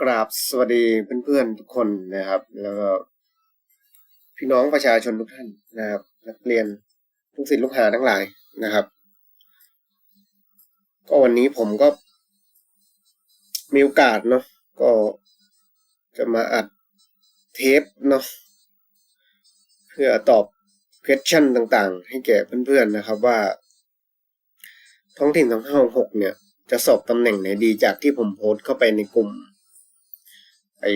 กราบสวัสดีเพื่อนๆทุกคนนะครับ แล้วก็พี่น้องประชาชนทุกท่านนะครับ นักเรียนลูกศิษย์ลูกหาทั้งหลายนะครับ ก็วันนี้ผมก็ มีโอกาสเนาะก็จะมาอัดเทปเนาะเพื่อตอบ question ต่างๆ ให้แก่เพื่อนๆนะครับว่า ท้องถิ่นสองห้าหกเนี่ยจะสอบตำแหน่งไหนดีจากที่ผมโพสต์เข้าไปในกลุ่ม ไอ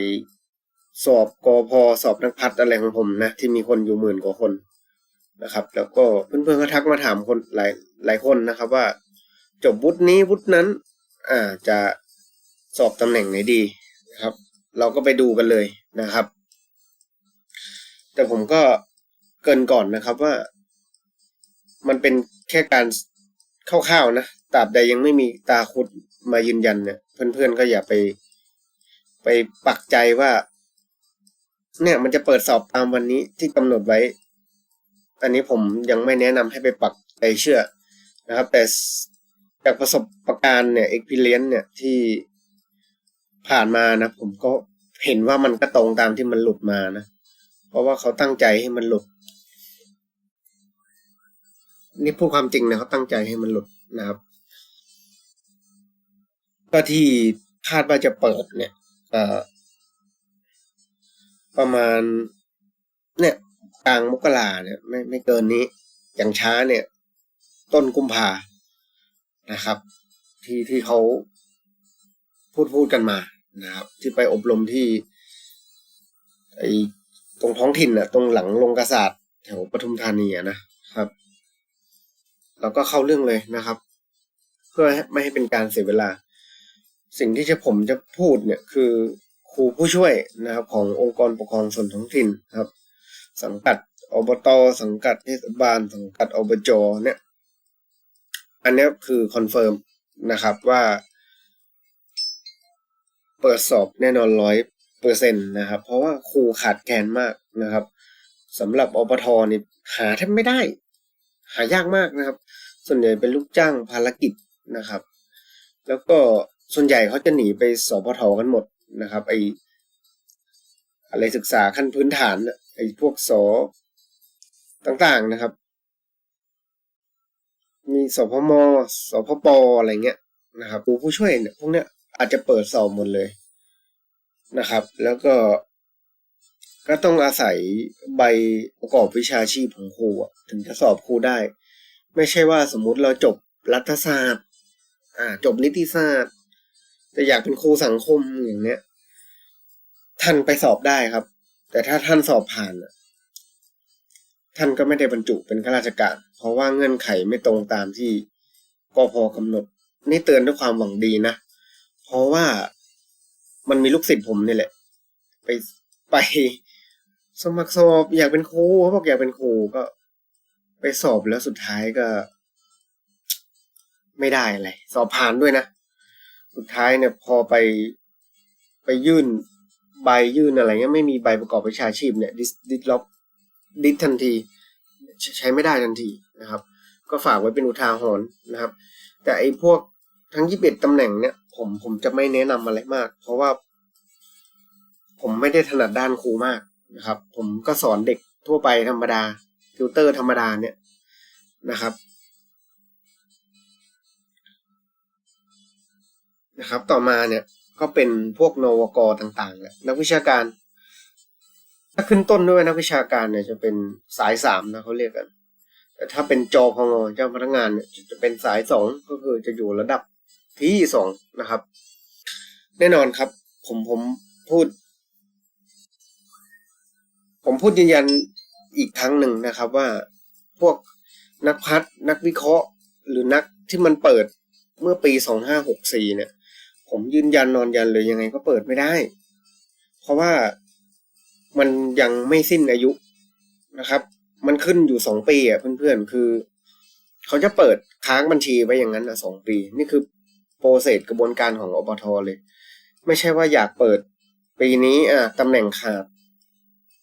สอบกอพอสอบนักพัฒอะไรของผมนะ ที่มีคนอยู่หมื่นกว่าคนนะครับ แล้วก็เพื่อนๆก็ทักมาถามคนหลายหลายคนนะครับ ว่า จบวุฒินี้วุฒินั้น อ่าจะสอบตำแหน่งไหนดีนะครับ เราก็ไปดูกันเลยนะครับ แต่ผมก็เกรินก่อนนะครับว่า มันเป็นแค่การคร่าวๆนะตราบใดยังไม่มีตาคุดมายืนยันเนี่ย เพื่อนๆก็อย่าไป ไปปักใจว่า เนี่ยมันจะเปิดสอบตามวันนี้ที่กำหนดไว้ อันนี้ผมยังไม่แนะนำให้ไปปักใจเชื่อนะครับ แต่จากประสบะการณ์เนี่ย experience เนี่ยที่ผ่านมานะ ผมก็เห็นว่ามันก็ตรงตามที่มันหลุดมานะ เพราะว่าเขาตั้งใจให้มันหลุด นี่พูดความจริงนะเขาตั้งใจให้มันหลุดนะครับ ก็ที่คาดว่าจะเปิดเนี่ย ประมาณ เนี่ยกลางมกราเนี่ย ไม่ไม่เกินนี้ อย่างช้าเนี่ย ต้นกุมภานะครับ ที่ที่เขาพูดพูดกันมานะครับ ที่ไปอบรมที่ไอตรงท้องถิ่นน่ะตรงหลังลงกระสาดแถวปทุมธานีอะนะครับ เราก็เข้าเรื่องเลยนะครับ เพื่อไม่ให้เป็นการเสียเวลา สิ่งที่จะผมจะพูดเนี่ยคือครูผู้ช่วยนะครับขององค์กรปกครองส่วนท้องถิ่นครับ สังกัดอบตสังกัดเทศบาล สังกัดอบจเนี่ย อันนี้คือคอนเฟิร์มนะครับว่า เปิดสอบแน่นอนร้อยเปอร์เซ็นต์นะครับ เพราะว่าครูขาดแคลนมากนะครับสำหรับอบทนี่หาแทบไม่ได้ หายากมากนะครับ ส่วนใหญ่เป็นลูกจ้างภารกิจนะครับ แล้วก็ ส่วนใหญ่เขาจะหนีไปสพทกันหมดนะครับไออะไรศึกษาขั้นพื้นฐานไอพวกสต่างๆนะครับ มีสพมสพปอะไรเงี้ยนะครับครูผู้ช่วยเนี่ยพวกเนี้ยอาจจะเปิดสอบหมดเลยนะครับ แล้วก็ก็ต้องอาศัยใบประกอบวิชาชีพของครูถึงจะสอบครูได้ ไม่ใช่ว่าสมมุติเราจบรัฐศาสตร์ อ่า จบนิติศาสตร์ แต่อยากเป็นครูสังคมอย่างเนี้ยท่านไปสอบได้ครับ แต่ถ้าท่านสอบผ่านท่านก็ไม่ได้บรรจุเป็นข้าราชการ เพราะว่าเงื่อนไขไม่ตรงตามที่กพกำหนด นี่เตือนด้วยความหวังดีนะ เพราะว่ามันมีลูกศิษย์ผมนี่แหละ ไปไปสมัครสอบอยากเป็นครูเขาบอกอยากเป็นครูก็ ไปสอบแล้วสุดท้ายก็ ไม่ได้อะไรสอบผ่านด้วยนะ สุดท้ายเนี่ยพอไปไปยื่นใบยื่นอะไรเงี้ยไม่มีใบประกอบวิชาชีพเนี่ยดิสดิสล็อกดิสทันที ใช้ไม่ได้ทันทีนะครับ ก็ฝากไว้เป็นอุทาหรณ์นะครับ แต่ไอ้พวกทั้งยี่สิบเอ็ดตำแหน่งเนี่ยผมผมจะไม่แนะนำอะไรมาก เพราะว่า ผมไม่ได้ถนัดด้านครูมากนะครับ ผมก็สอนเด็กทั่วไปธรรมดา ติวเตอร์ธรรมดาเนี่ยนะครับ นะครับ ต่อมาเนี่ยก็เป็นพวกนวกรต่างๆแหละนักวิชาการ ถ้าขึ้นต้นด้วยนักวิชาการเนี่ยจะเป็นสายสามนะเขาเรียกกัน แต่ถ้าเป็นจอพองเจ้าพนักงานเนี่ยจะเป็นสายสองก็คือจะอยู่ระดับที่สองนะครับ แน่นอนครับ ผมผมพูด ผมพูดยืนยันอีกครั้งหนึ่งนะครับว่าพวกนักพัฒนักวิเคราะห์ หรือนักที่มันเปิดเมื่อปีสองห้าหกสี่เนี่ย ผมยืนยันนอนยันเลยยังไงก็เปิดไม่ได้ เพราะว่ามันยังไม่สิ้นอายุนะครับ มันขึ้นอยู่สองปีอะเพื่อนๆ คือเขาจะเปิดค้างบัญชีไว้อย่างนั้นอะสองปี นี่คือโปรเซสกระบวนการของอบทเลย ไม่ใช่ว่าอยากเปิดปีนี้อะตำแหน่งขาด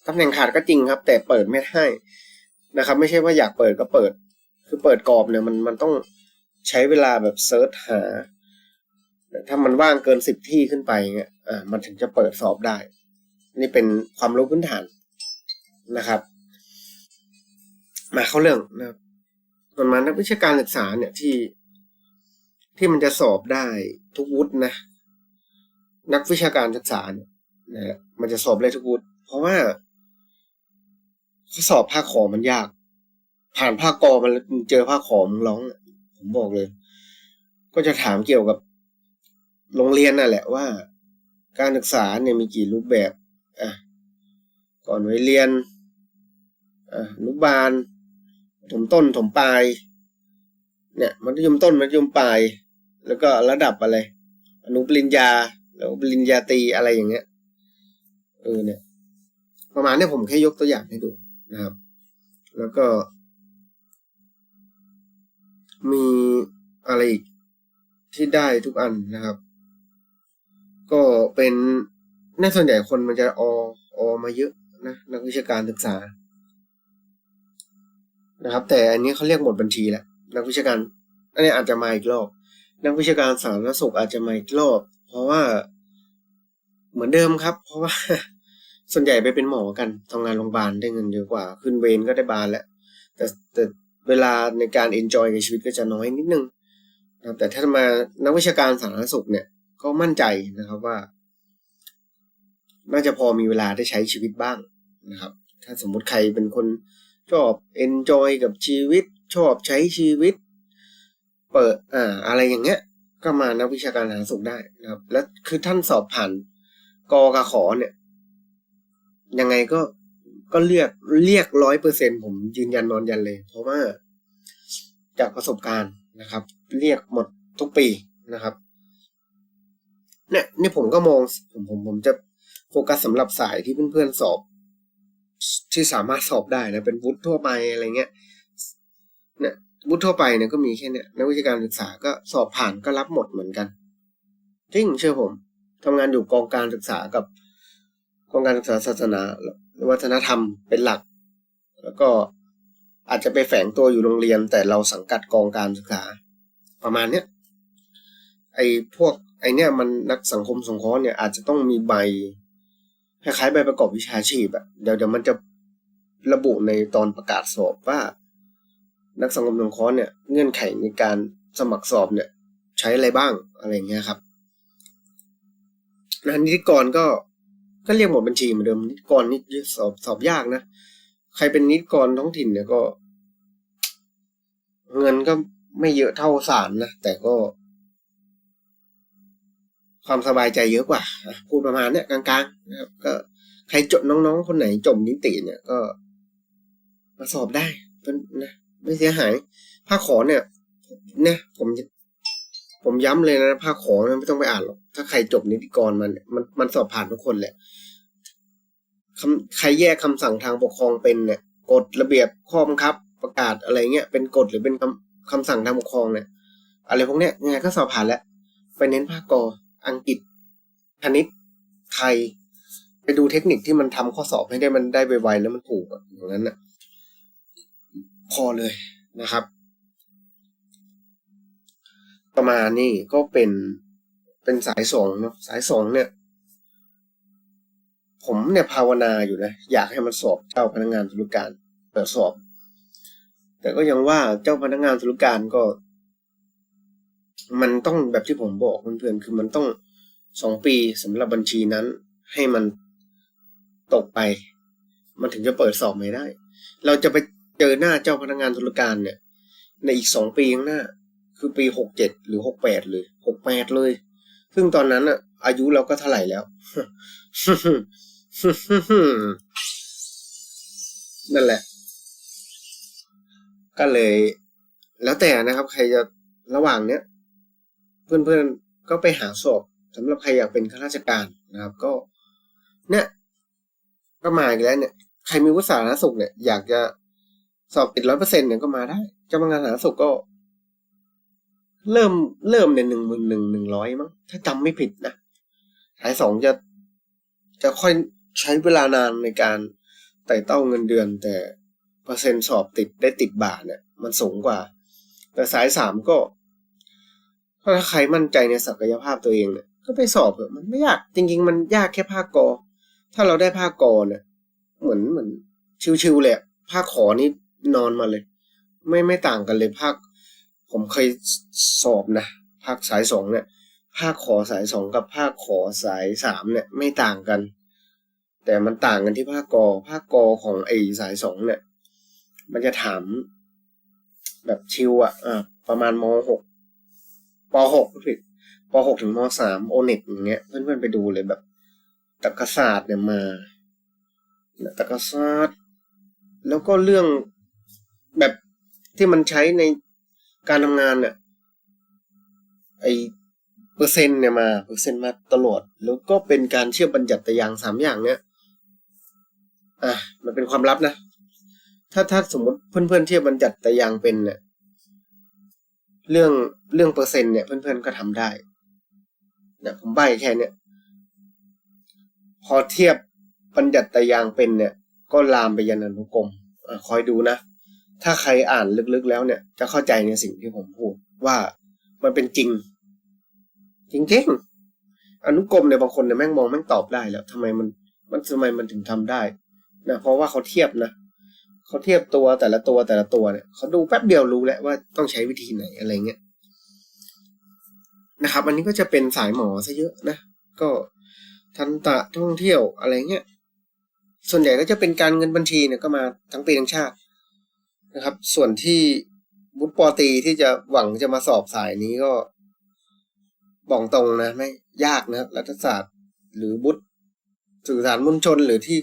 ตำแหน่งขาดก็จริงครับ แต่เปิดไม่ได้นะครับ ไม่ใช่ว่าอยากเปิดก็เปิด คือเปิดกรอบเนี่ยมันมันต้องใช้เวลาแบบเซิร์ชหา ถ้ามันว่างเกินสิบที่ขึ้นไปเงี้ยอ่ามันถึงจะเปิดสอบได้ นี่เป็นความรู้พื้นฐานนะครับ มาเข้าเรื่องนะครับส่วนมานักวิชาการศึกษาเนี่ยที่ที่มันจะสอบได้ทุกวุฒินะ นักวิชาการศึกษาเนี่ยนะมันจะสอบได้ทุกวุฒิเพราะว่าข้อสอบภาคขอมันยาก ผ่านภาคกอมันเจอภาคขอมันร้องอะผมบอกเลย ก็จะถามเกี่ยวกับ โรงเรียนนั่นแหละว่า การศึกษาเนี่ยมีกี่รูปแบบอะก่อนไว้เรียนอะอนุบาลถมต้นถมปลาย เนี่ยมัธยมต้นมัธยมปลาย แล้วก็ระดับอะไรอนุปริญญา แล้วปริญญาตรีอะไรอย่างเงี้ยเออเนี่ย ประมาณนี้ผมแค่ยกตัวอย่างให้ดูนะครับ แล้วก็มีอะไรอีกที่ได้ทุกอันนะครับ เป็นน่าส่วนใหญ่คนมันจะอออมาเยอะนะนักวิชาการศึกษา นะครับ แต่อันนี้เขาเรียกหมดบัญชีแหละนักวิชาการอันนี้อาจจะมาอีกรอบ นักวิชาการสาธารณสุขอาจจะมาอีกรอบ เพราะว่าเหมือนเดิมครับ เพราะว่า ส่วนใหญ่ไปเป็นหมอกันทำงานโรงพยาบาลได้เงินเยอะกว่า ขึ้นเวรก็ได้บานแหละแต่แต่เวลาในการเอนจอยกับชีวิตก็จะน้อยนิดนึงนะครับแต่ถ้ามานักวิชาการสาธารณสุขเนี่ยก็มั่นใจนะครับว่า น่าจะพอมีเวลาได้ใช้ชีวิตบ้างนะครับ ถ้าสมมุติใครเป็นคนชอบเอนจอยกับชีวิต ชอบใช้ชีวิต เปิดอ่าอะไรอย่างเงี้ย ก็มานักวิชาการสาธารณสุขได้นะครับ และคือท่านสอบผ่านกอกขอเนี่ย ยังไงก็ก็เรียกเรียกร้อยเปอร์เซ็นผมยืนยันนอนยันเลย เพราะว่าจากประสบการณ์นะครับ เรียกหมดทุกปีนะครับ เนี่ยนี่ผมก็มองผมผมผมจะ โฟกัสสำหรับสายที่เพื่อนๆสอบ ที่สามารถสอบได้นะ เป็นวุฒิทั่วไปอะไรเงี้ยเนี่ยวุฒิทั่วไปเนี่ยก็มีแค่เนี้ยนักวิชาการศึกษาก็สอบผ่านก็รับหมดเหมือนกันจริงเชื่อผมทำงานอยู่กองการศึกษากับกองการศึกษาศาสนาวัฒนธรรมเป็นหลัก แล้วก็อาจจะไปแฝงตัวอยู่โรงเรียน แต่เราสังกัดกองการศึกษา ประมาณเนี้ยไอ้พวกไอเนี้ยมันนักสังคมสงเคราะห์เนี่ยอาจจะต้องมีใบ คล้ายๆใบประกอบวิชาชีพอะเดี๋ยวเดี๋ยวมันจะระบุในตอนประกาศสอบว่า นักสังคมสงเคราะห์เนี่ยเงื่อนไขในการสมัครสอบเนี่ย ใช้อะไรบ้างอะไรเงี้ยครับนะนิติกรก็ก็เรียกหมดบัญชีเหมือนเดิมนิติกรนี่สอบสอบยากนะใครเป็นนิติกรท้องถิ่นเนี่ยก็ เงินก็ไม่เยอะเท่าศาลนะแต่ก็ ความสบายใจเยอะกว่าพูดประมาณเนี้ยกลางๆนะครับก็ใครจดน้องๆ คนไหนจบนิติเนี่ยก็ มาสอบได้เป็นนะไม่เสียหายภาคขอเนี่ยเนี่ยผมผมย้ำเลยนะภาคขอไม่ต้องไปอ่านหรอกถ้าใครจบนิติกรมันมันมันสอบผ่านทุกคนแหละคำใครแยกคำสั่งทางปกครองเป็นเนี่ยกฎระเบียบข้อบังคับ ประกาศอะไรเงี้ยเป็นกฎหรือเป็นคำคำสั่งทางปกครองเนี่ยอะไรพวกเนี้ยยังไงก็สอบผ่านแล้วไปเน้นภาคกอ อังกฤษคณิตไทย ไปดูเทคนิคที่มันทำข้อสอบให้ได้มันได้ไวๆแล้วมันถูกอย่างนั้นนะพอเลยนะครับ ประมาณนี้ก็เป็นเป็นสายสองเนาะสายสองเนี่ย ผมเนี่ยภาวนาอยู่นะ อยากให้มันสอบเจ้าพนักงานธุรการเปิดสอบ แต่ก็ยังว่าเจ้าพนักงานธุรการก็ มันต้องแบบที่ผมบอกเพื่อนๆคือมันต้องสองปีสำหรับบัญชีนั้น ให้มันตกไป มันถึงจะเปิดสอบไม่ได้ เราจะไปเจอหน้าเจ้าพนักงานธุรการเนี่ย ในอีกสองปีข้างหน้า คือปีหกเจ็ดหรือหกแปดเลยหกแปดเลย ซึ่งตอนนั้นอะอายุเราก็เท่าไหร่แล้วนั่นแหละ ก็เลย แล้วแต่นะครับ ใครจะระหว่างเนี้ย เพื่อนๆก็ไปหาสอบสำหรับใครอยากเป็นข้าราชการนะครับ ก็ เนี่ยก็มาอีกแล้วเนี่ยใครมีวุฒิสาธารณสุขเนี่ย อยากจะสอบติดร้อยเปอร์เซ็นต์เนี่ยก็มาได้เจ้าพนักงานสาธารณสุขก็ เริ่มเริ่มในหนึ่งหมื่นหนึ่งหนึ่งร้อยมั้งถ้าจำไม่ผิดนะสายสองจะจะค่อยใช้เวลานานในการไต่เต้าเงินเดือน แต่เปอร์เซ็นต์สอบติดได้ติดบาทเนี่ย มันสูงกว่า แต่สายสามก็ ถ้าใครมั่นใจในศักยภาพตัวเองเนี่ยก็ไปสอบเถอะมันไม่ยากจริง ๆ มันยากแค่ภาคกอ ถ้าเราได้ภาคกอเนี่ยเหมือนเหมือนชิวๆเลยอะภาคขอนี่นอนมาเลย ไม่ไม่ต่างกันเลยภาค ผมเคยสอบนะภาคสายสองเนี่ย ภาคขอสายสองกับภาคขอสายสามเนี่ย ไม่ต่างกัน แต่มันต่างกันที่ภาคกอ ภาคกอของไอสายสองเนี่ย มันจะถาม แบบชิวอะอะประมาณมหก ปหกผิดปหกถึงมสามโอเน็ตอย่างเงี้ย เพื่อนๆไปดูเลยแบบตรรกศาสตร์เนี่ยมาตรรกศาสตร์ แล้วก็เรื่องแบบที่มันใช้ในการทำงานเนี่ยไอเปอร์เซ็นต์เนี่ยมาเปอร์เซ็นต์มาตลอด แล้วก็เป็นการเชื่อมบัญญัติแต่อย่างสามอย่างเนี่ยอะมันเป็นความลับนะ ถ้าถ้าสมมติเพื่อนๆเทียบบัญญัติแต่อย่างเป็นเนี่ย เรื่องเรื่องเปอร์เซ็นต์เนี่ยเพื่อนๆก็ทำได้เนี่ยผมใบแค่เนี่ยพอเทียบบัญญัติตยางเป็นเนี่ย ก็ลามไปยันอนุกรมอะคอยดูนะ ถ้าใครอ่านลึกๆแล้วเนี่ย จะเข้าใจในสิ่งที่ผมพูดว่ามันเป็นจริง จริงๆอนุกรมเนี่ยบางคนเนี่ยแม่งมองแม่งตอบได้แล้วทำไมมันมันทำไมมันถึงทำได้นะเพราะว่าเขาเทียบนะ เขาเทียบตัวแต่ละตัวแต่ละตัวเนี่ยเขาดูแป๊บเดียวรู้แล้วว่าต้องใช้วิธีไหนอะไรเงี้ยนะครับ อันนี้ก็จะเป็นสายหมอซะเยอะนะ ก็ทันตะท่องเที่ยวอะไรเงี้ย ส่วนใหญ่ก็จะเป็นการเงินบัญชีเนี่ยก็มาทั้งปีทั้งชาตินะครับ ส่วนที่บุตรปอตีที่จะหวังจะมาสอบสายนี้ก็บอกตรงนะไม่ยากนะรัฐศาสตร์ หรือบุตรสื่อสารมวลชนหรือที่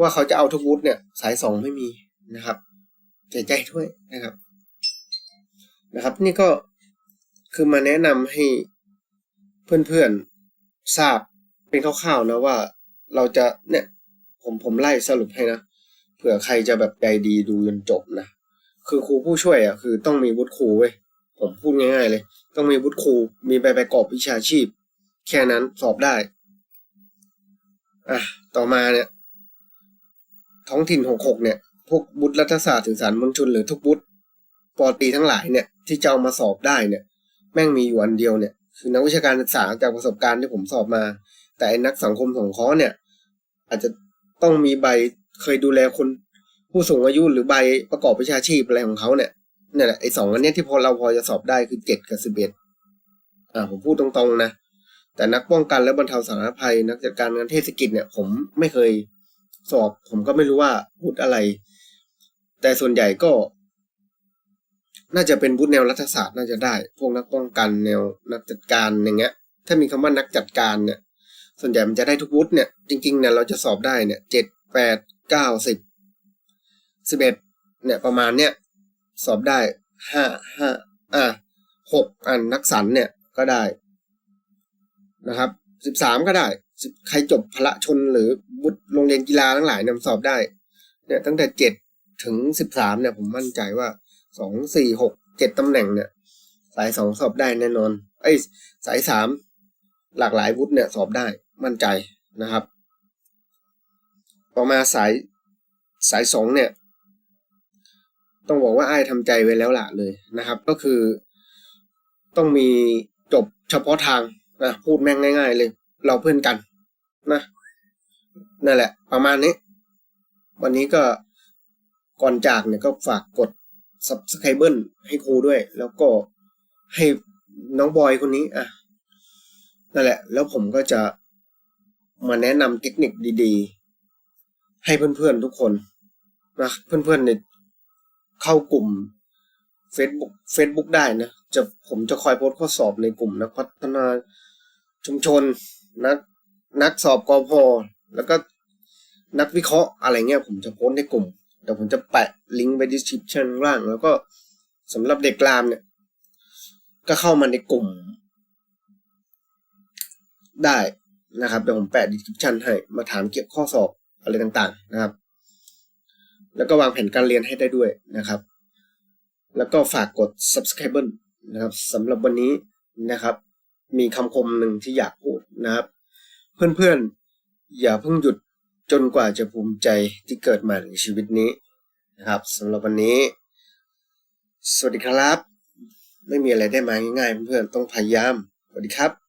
ว่าเขาจะเอาทุกวุฒิเนี่ย สายสองไม่มีนะครับเสียใจด้วยนะครับ นะครับ นี่ก็คือมาแนะนำให้เพื่อนๆทราบเป็นคร่าวๆนะว่าเราจะเนี่ยผมผมไล่สรุปให้นะเผื่อใครจะแบบใจดีดูจนจบนะคือครูผู้ช่วยอะคือต้องมีวุฒิครูเว้ยผมพูดง่ายๆเลย ต้องมีวุฒิครูมีใบประกอบวิชาชีพ แค่นั้นสอบได้ อะ ต่อมาเนี่ย ท้องถิ่นหกหกเนี่ย พวกบุตรรัฐศาสตร์สื่อสารมวลชนหรือทุกบุตรปอตีทั้งหลายเนี่ยที่จะเอามาสอบได้เนี่ย แม่งมีอยู่อันเดียวเนี่ย คือนักวิชาการศึกษาจากประสบการณ์ที่ผมสอบมา แต่นักสังคมสงเคราะห์เนี่ย อาจจะต้องมีใบเคยดูแลคนผู้สูงอายุหรือใบประกอบวิชาชีพอะไรของเขาเนี่ยนี่แหละไอ้สองอันเนี้ยที่พอเราพอจะสอบได้คือเจ็ดกับสิบเอ็ดอ่าผมพูดตรงๆนะ แต่นักป้องกันและบรรเทาสาธารณภัย นักจัดการงานเทศกิจเนี่ย ผมไม่เคย สอบ ผมก็ไม่รู้ว่าวุฒิอะไร แต่ส่วนใหญ่ก็ น่าจะเป็นวุฒิแนวรัฐศาสตร์น่าจะได้ พวกนักป้องกันแนวนักจัดการอย่างเงี้ย ถ้ามีคำว่านักจัดการเนี่ย ส่วนใหญ่มันจะได้ทุกวุฒิเนี่ย จริงๆเนี่ยเราจะสอบได้เนี่ยเจ็ดแปดเก้าสิบสิบเอ็ดเนี่ยประมาณเนี้ยสอบได้ห้าห้าอะหกอันนักสันเนี่ยก็ได้นะครับสิบสามก็ได้ ใครจบพละชนหรือบุตรโรงเรียนกีฬาทั้งหลายนี่ยสอบได้ เนี่ย ตั้งแต่เจ็ดถึงสิบสามเนี่ย ผมมั่นใจว่าสองสี่หกเจ็ดตำแหน่งเนี่ย สายสองสอบได้แน่นอน ไอ้สายสามหลากหลายวุฒิเนี่ยสอบได้มั่นใจนะครับ ต่อมาสายสายสองเนี่ย ต้องบอกว่าไอ้ทำใจไว้แล้วล่ะเลยนะครับ ก็คือต้องมีจบเฉพาะทางนะพูดแม่งง่าย ๆ เลย เราเพื่อนกัน นะนั่นแหละ ประมาณนี้ วันนี้ก็ก่อนจากเนี่ยก็ฝากกด subscribe ให้ครูด้วย แล้วก็ให้น้องบอยคนนี้อะนั่นแหละ แล้วผมก็จะมาแนะนำเทคนิคดีๆ ให้เพื่อนๆทุกคนนะเพื่อนๆเนี่ยเข้ากลุ่ม Facebook Facebook ได้นะจะผมจะคอยโพสข้อสอบในกลุ่มนักพัฒนาชุมชนนัก นักสอบกอพอแล้วก็นักวิเคราะห์อะไรเงี้ยผมจะโพสในกลุ่มเดี๋ยวผมจะแปะลิงก์ไว้ description ล่าง แล้วก็สำหรับเด็กรามเนี่ย ก็เข้ามาในกลุ่ม ได้นะครับเดี๋ยวผมแปะ description ให้มาถามเกี่ยวข้อสอบอะไรต่างๆนะครับ แล้วก็วางแผนการเรียนให้ได้ด้วยนะครับ แล้วก็ฝากกด subscribe นะครับสำหรับวันนี้นะครับ มีคำคมหนึ่งที่อยากพูดนะครับ เพื่อนๆ อย่าเพิ่งหยุดจนกว่าจะภูมิใจที่เกิดมาในชีวิตนี้นะครับสำหรับวันนี้ สวัสดีครับ ไม่มีอะไรได้มาง่ายๆ เพื่อนๆ ต้องพยายาม สวัสดีครับ